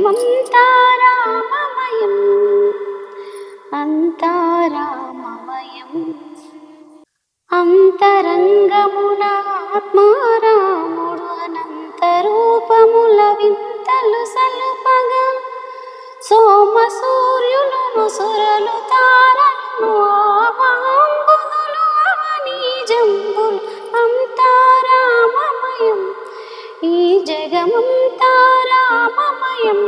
జగమంతా రామమయం. అంతా రామమయం. అంతరంగమున ఆత్మారాముడు అనంతరూపముల వింతలు సలుపగా సోమ సూర్యులను సురలు తారలను ఆవాంబుదులు అవని జంబులు. అంతారామమయం ఈ జగమంతా రామమయం.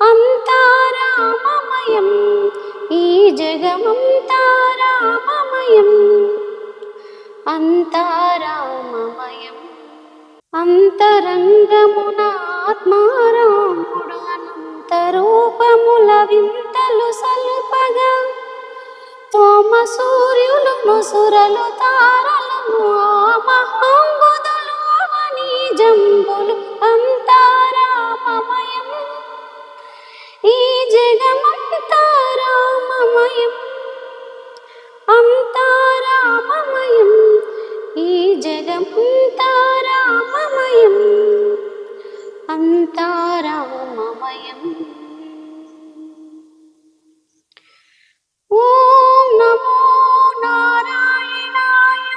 అంతారామమయం ఈ జగమంతా రామమయం. అంతారామమయం అంతరంగమున ఆత్మారాముడు అనంత రూపముల వింతలు సలుపగా తోమ సూర్యులు నుసురలు తారలను ఆ మహాంబుదులు అవని జంబులు అంత జగమంతా రామమయం అంతారామమయం ఓం నమో నారాయణాయ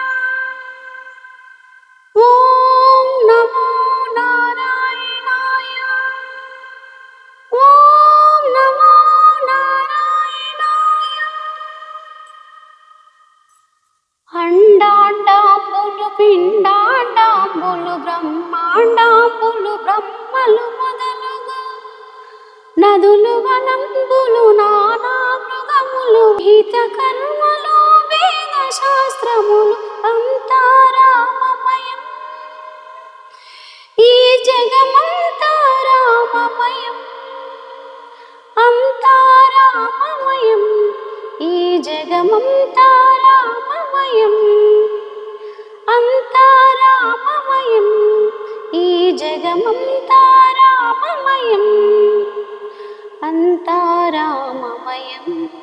ఓం నమో నారాయణాయ ఓం నమో నారాయణాయ అండాండాంబులు పిండాండాంబులు బ్రహ్మాండాంబులు బ్రహ్మలు మొదలుగా. నదులు వనంబులు నానా మృగములు హిత కర్మలు వేద శాస్త్రములు అంతారామమయం. ఈ జగమంతారామమయం అంతారామమయం. ఈ అంతా రామమయం. ఈ జగమంతా రామమయం.